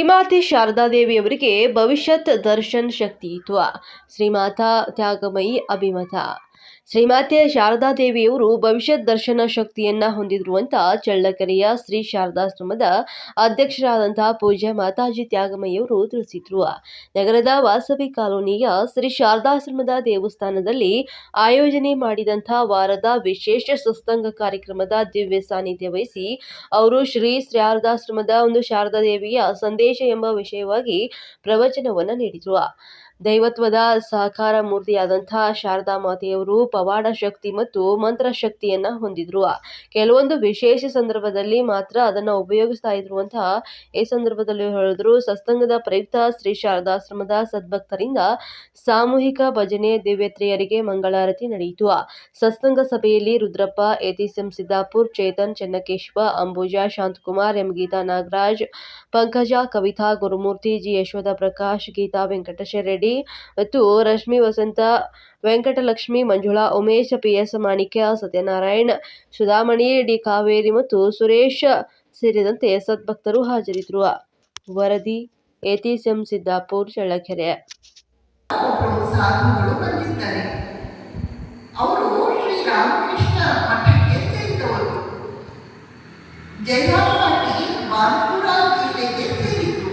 ಶ್ರೀಮಾತೆ ಶಾರದಾದೇವಿಯವರಿಗೆ ಭವಿಷ್ಯತ್ ದರ್ಶನ್ ಶಕ್ತಿತ್ವ ಶ್ರೀಮಾತಾ ತ್ಯಾಗಮಯಿ ಅಭಿಮತ ಶ್ರೀಮಾತೆ ಶಾರದಾದೇವಿಯವರು ಭವಿಷ್ಯದ ದರ್ಶನ ಶಕ್ತಿಯನ್ನ ಹೊಂದಿದ್ರು ಅಂತ ಚಳ್ಳಕೆರೆಯ ಶ್ರೀ ಶಾರದಾಶ್ರಮದ ಅಧ್ಯಕ್ಷರಾದಂತಹ ಪೂಜ್ಯ ಮಾತಾಜಿ ತ್ಯಾಗಮಯ್ಯವರು ತಿಳಿಸಿದ್ರು. ನಗರದ ವಾಸವಿ ಕಾಲೋನಿಯ ಶ್ರೀ ಶಾರದಾಶ್ರಮದ ದೇವಸ್ಥಾನದಲ್ಲಿ ಆಯೋಜನೆ ಮಾಡಿದಂಥ ವಾರದ ವಿಶೇಷ ಸತ್ಸಂಗ ಕಾರ್ಯಕ್ರಮದ ದಿವ್ಯ ಸಾನ್ನಿಧ್ಯ ವಹಿಸಿ ಅವರು ಶ್ರೀ ಶಾರದಾಶ್ರಮದ ಒಂದು ಶಾರದಾದೇವಿಯ ಸಂದೇಶ ಎಂಬ ವಿಷಯವಾಗಿ ಪ್ರವಚನವನ್ನು ನೀಡಿದರು. ದೈವತ್ವದ ಸಹಕಾರ ಮೂರ್ತಿಯಾದಂಥ ಶಾರದಾ ಮಾತೆಯವರು ಪವಾಡ ಶಕ್ತಿ ಮತ್ತು ಮಂತ್ರ ಶಕ್ತಿಯನ್ನ ಹೊಂದಿದ್ರು. ಕೆಲವೊಂದು ವಿಶೇಷ ಸಂದರ್ಭದಲ್ಲಿ ಮಾತ್ರ ಅದನ್ನ ಉಪಯೋಗಿಸ್ತಾ ಇದ್ರು ಅಂತ ಈ ಸಂದರ್ಭದಲ್ಲಿ ಹೇಳಿದ್ರು ಸತ್ಸಂಗದ ಪ್ರಯುಕ್ತ ಶ್ರೀ ಶಾರದಾಶ್ರಮದ ಸದ್ಭಕ್ತರಿಂದ ಸಾಮೂಹಿಕ ಭಜನೆ ದಿವ್ಯತ್ರಿಯರಿಗೆ ಮಂಗಳಾರತಿ ನಡೆಯಿತು. ಸತ್ಸಂಗ ಸಭೆಯಲ್ಲಿ ರುದ್ರಪ್ಪ ಎತಿಸಿಂ ಸಿದ್ದಾಪುರ್, ಚೇತನ್, ಚೆನ್ನಕೇಶ್ವ, ಅಂಬುಜಾ, ಶಾಂತಕುಮಾರ್ ಎಂ ಗೀತಾ ನಾಗರಾಜ್, ಪಂಕಜ, ಕವಿತಾ ಗುರುಮೂರ್ತಿ, ಜಿ. ಯಶೋಧ ಪ್ರಕಾಶ್, ಗೀತಾ ವೆಂಕಟೇಶ ರೆಡ್ಡಿ ಮತ್ತು ರಶ್ಮಿ ವಸಂತ, ವೆಂಕಟಲಕ್ಷ್ಮಿ, ಮಂಜುಳಾ, ಉಮೇಶ್ ಪಿಎಸ್ ಮಾಣಿಕ್ಯ, ಸತ್ಯನಾರಾಯಣ್, ಸುಧಾಮಣಿ, ಡಿ ಕಾವೇರಿ ಮತ್ತು ಸುರೇಶ ಸೇರಿದಂತೆ ಸದ್ಭಕ್ತರು ಹಾಜರಿದ್ದರು. ವರದಿ ಎತಿಸಂ ಸಿದ್ದಾಪುರ್, ಚಳ್ಳಕೆರೆ. ಅವರು ಬಾನ್ಪುರ ಜಿಲ್ಲೆಗೆ ಸೇರಿದ್ದು.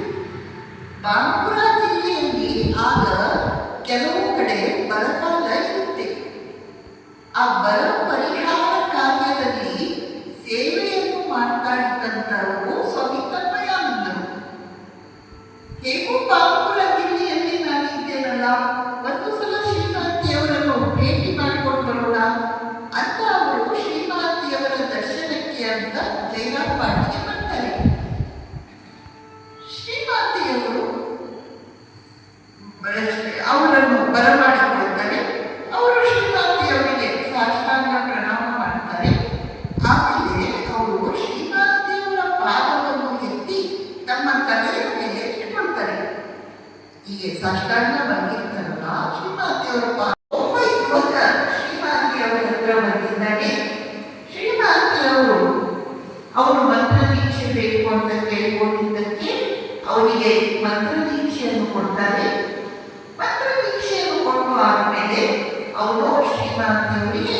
ಅಂತ ಜೈರಾಮ್ ಪಾಟಿಗೆ ಬರ್ತಾರೆ ಶ್ರೀಮಾತೆಯವರು ಅವರನ್ನು ಬರಮಾಡಿಕೊಳ್ಳುತ್ತಾರೆ. ಅವರು ಶ್ರೀಮಾತೆಯವರಿಗೆ ಸಾಷ್ಟಾಂಗ ಪ್ರಣಾಮ ಮಾಡ್ತಾರೆ ಆಮೇಲೆ ಅವರು ಶ್ರೀಮಾತೆಯವರ ಪಾದವನ್ನು ಎತ್ತಿ ತಮ್ಮ ತಲೆಯ ಮೇಲೆ ಇಟ್ಕೊಳ್ತಾರೆ. ಹೀಗೆ ಸಾಷ್ಟಾಂಗ ಬಂದಿರ್ತಾರಲ್ಲ ಶ್ರೀಮಾತೆಯವರ ಪಾದ ಒಬ್ಬ ಯುವಕ ಶ್ರೀಮಾತೆಯವರ ಹತ್ರ ಬಂದಿದ್ದಾನೆ ಶ್ರೀಮಾತೆಯವರು ಅವರು ಮಂತ್ರ ದೀಕ್ಷೆ ಬೇಕು ಅಂತ ಕೇಳಿಕೊಂಡಿದ್ದಕ್ಕೆ ಅವರಿಗೆ ಮಂತ್ರ ದೀಕ್ಷೆಯನ್ನು ಕೊಡ್ತಾರೆ ಮಂತ್ರ ದೀಕ್ಷೆಯನ್ನು ಕೊಟ್ಟು ಆದಮೇಲೆ ಅವರು ಶ್ರೀಮಾತೆಯವರಿಗೆ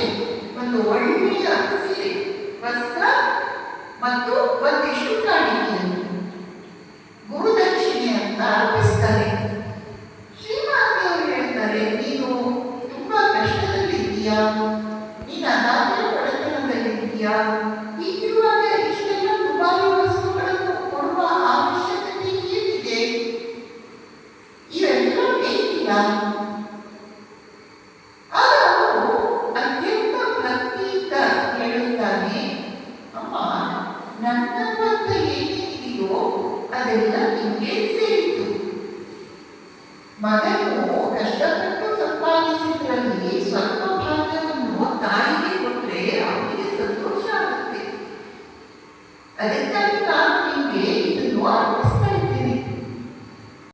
ಒಂದು ಒಳ್ಳೆಯ ಸೀರೆ ವಸ್ತ್ರ ಅದೆಲ್ಲ ನಿಮಗೆ ಸೇರಿತು ಮಗನು ಕಷ್ಟಪಟ್ಟು ಸಂಪಾದಿಸಿದ್ರಲ್ಲಿ ಸ್ವಲ್ಪ ಭಾಗವನ್ನು ತಾಯಿಗೆ ಕೊಟ್ಟರೆ ಅವನಿಗೆ ಸಂತೋಷ ಆಗುತ್ತೆ. ಅದಕ್ಕೆ